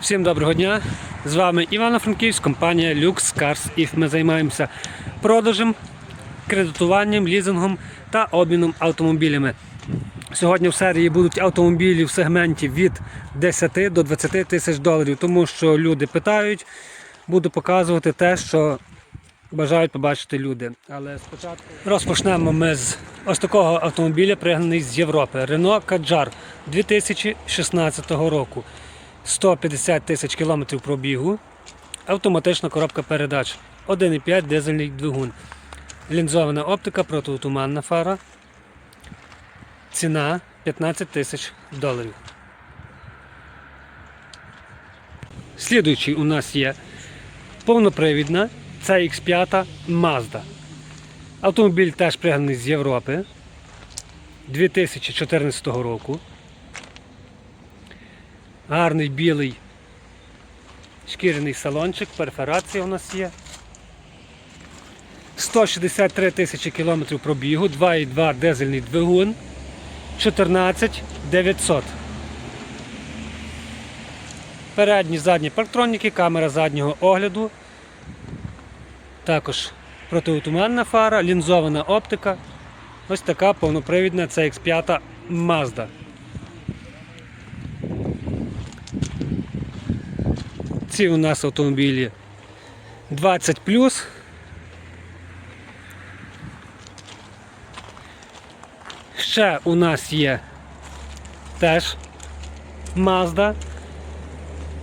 Всім доброго дня! З вами Івано-Франківськ, компанія Lux Cars If. Ми займаємося продажем, кредитуванням, лізингом та обміном автомобілями. Сьогодні в серії будуть автомобілі в сегменті від 10 до 20 тисяч доларів, тому що люди питають, буду показувати те, що бажають побачити люди. Але спочатку розпочнемо ми з ось такого автомобіля, пригнаний з Європи. Renault Kadjar 2016 року. 150 тисяч кілометрів пробігу. Автоматична коробка передач. 1,5 дизельний двигун. Лінзована оптика, протитуманна фара. Ціна 15 тисяч доларів. Слідуючий у нас є повнопривідна CX5 Mazda. Автомобіль теж пригнаний з Європи 2014 року. Гарний білий шкіряний салончик, перфорація у нас є. 163 тисячі кілометрів пробігу, 2,2 дизельний двигун, 14 900. Передні задні парктроніки, камера заднього огляду. Також протиотуманна фара, лінзована оптика. Ось така повнопривідна CX5 Mazda. Ці у нас автомобілі 20 Ще у нас є теж Mazda.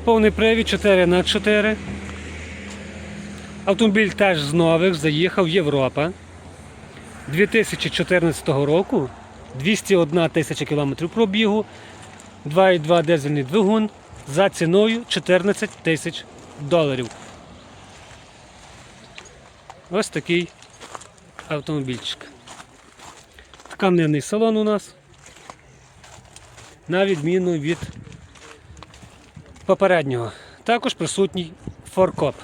Повний привід 4х4. Автомобіль теж з нових, заїхав Європа. 2014 року 201 тисяча кілометрів пробігу, 2,2 дизельний двигун за ціною 14 тисяч доларів. Ось такий автомобільчик. Тканинний салон у нас. На відміну від попереднього. Також присутній форкоп.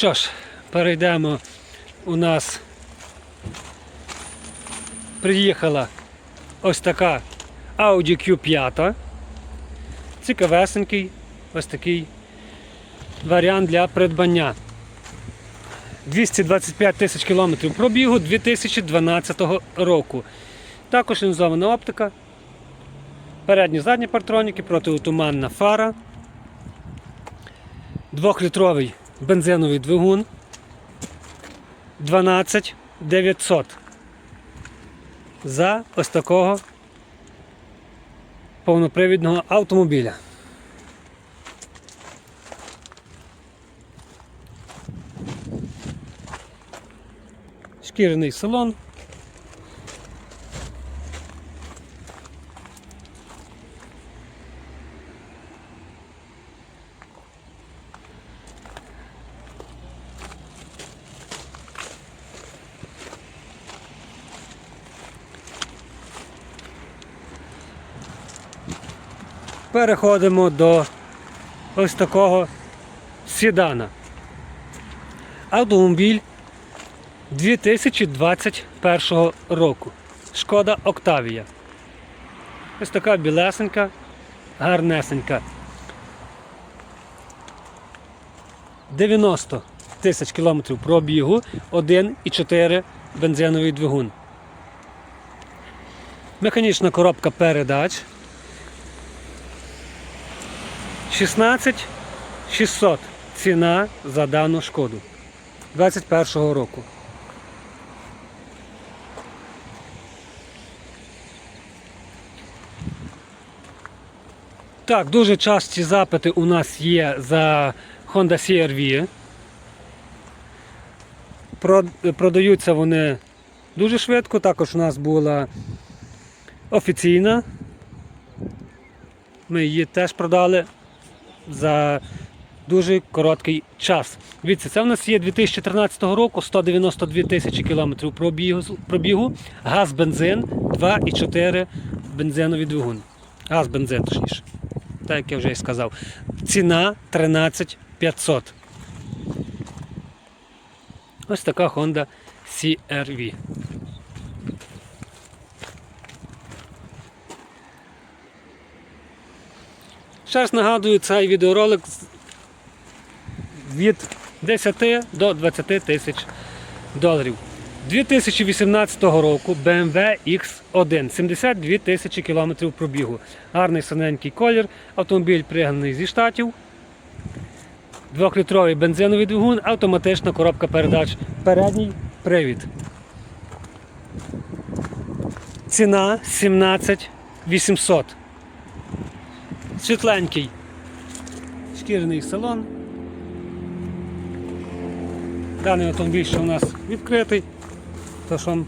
Що ж, перейдемо. У нас приїхала ось така Audi Q5. Цікавесенький ось такий варіант для придбання. 225 тисяч кілометрів пробігу 2012 року. Також лінзована оптика. Передні задні партроніки, протиотуманна фара. Двохлітровий бензиновий двигун 12 900 за ось такого повнопривідного автомобіля. Шкіряний салон. Переходимо до ось такого седана. Автомобіль 2021 року. Шкода Октавія. Ось така білесенька, гарнесенька. 90 тисяч кілометрів пробігу, 1,4 бензиновий двигун. Механічна коробка передач. 16 600 ціна за дану шкоду 21 року. Так, дуже часті запити у нас є за Honda CR-V. Продаються вони дуже швидко. Також у нас була офіційна. Ми її теж продали за дуже короткий час. Дивіться, це в нас є 2013 року 192 тисячі кілометрів пробігу, газ бензин 2,4 бензиновий двигун. Газ бензин, точніше. Так як я вже і сказав. Ціна 13 500. Ось така Honda CRV. Ще раз нагадую, цей відеоролик від 10 до 20 тисяч доларів. 2018 року BMW X1, 72 тисячі кілометрів пробігу. Гарний синенький колір, автомобіль пригнаний зі штатів. Двохлітровий бензиновий двигун, автоматична коробка передач. Передній привід. Ціна 17 800. Світленький. Шкіряний салон. Даний автомобіль ще у нас відкритий. То що вам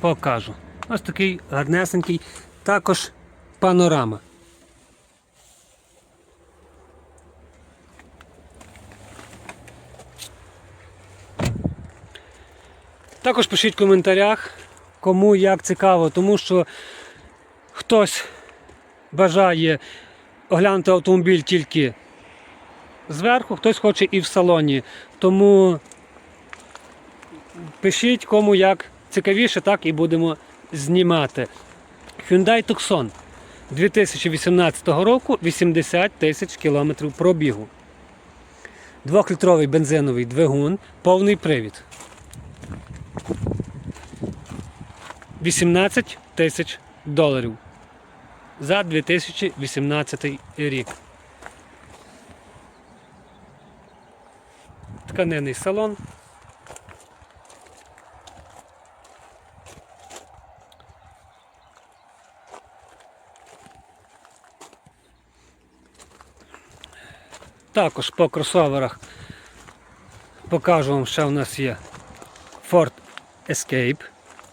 покажу. Ось такий гарнесенький, також панорама. Також пишіть в коментарях, кому як цікаво, тому що хтось бажає оглянути автомобіль тільки зверху, хтось хоче і в салоні. Тому пишіть кому як цікавіше, так і будемо знімати. Hyundai Tucson 2018 року 80 тисяч кілометрів пробігу. Двохлітровий бензиновий двигун, повний привід. 18 тисяч доларів за 2018 рік. Тканинний салон. Також по кросоверах покажу вам, що в нас є Ford Escape.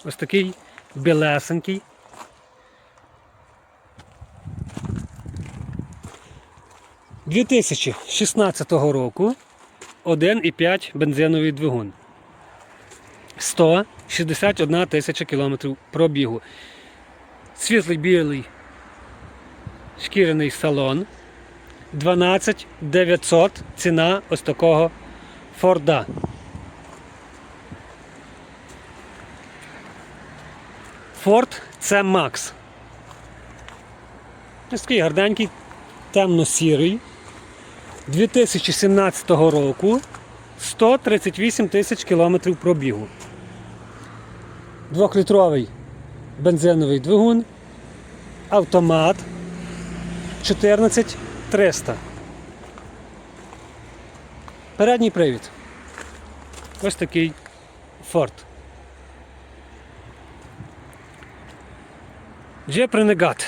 Ось такий білесенький. – 2016 року 1,5 бензиновий двигун. 161 тисяча кілометрів пробігу. Світлий білий шкіряний салон. 12 900 ціна ось такого Форда. Ford C Max. Ось такий гарненький, темно-сірий. 2017 року 138 тисяч кілометрів пробігу. Двохлітровий бензиновий двигун, автомат 14300. Передній привід. Ось такий Ford. Jeep Renegade.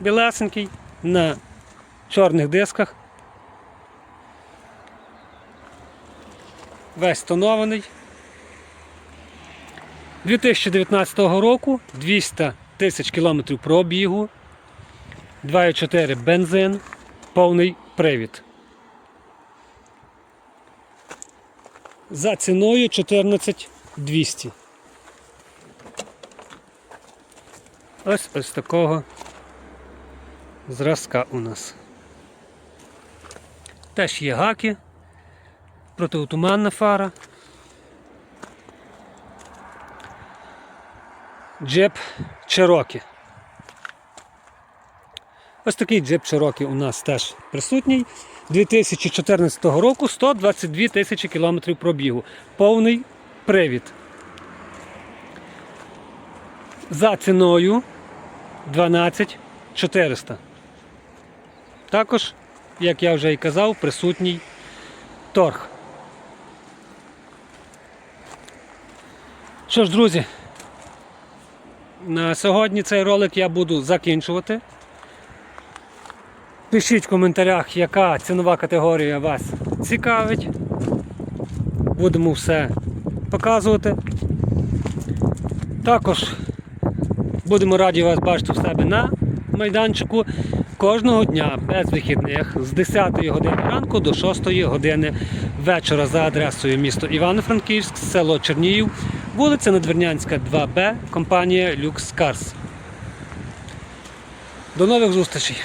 Білесенький на чорних дисках. Весь тонований. 2019 року 200 тисяч кілометрів пробігу. 2,4 бензин, повний привід. За ціною 14200. Ось ось такого зразка у нас. Теж є гаки, протиотуманна фара. Джеп Cherokee. Ось такий джип Cherokee у нас теж присутній. 2014 року 122 тисячі кілометрів пробігу. Повний привід. За ціною 12 400. Також, як я вже і казав, присутній торг. Що ж, друзі, на сьогодні цей ролик я буду закінчувати. Пишіть в коментарях, яка цінова категорія вас цікавить. Будемо все показувати. Також будемо раді вас бачити в себе на майданчику кожного дня без вихідних з 10 години ранку до 6 години вечора за адресою місто Івано-Франківськ, село Чернігів, вулиця Надвірнянська, 2Б, компанія Lux Cars. До нових зустрічей!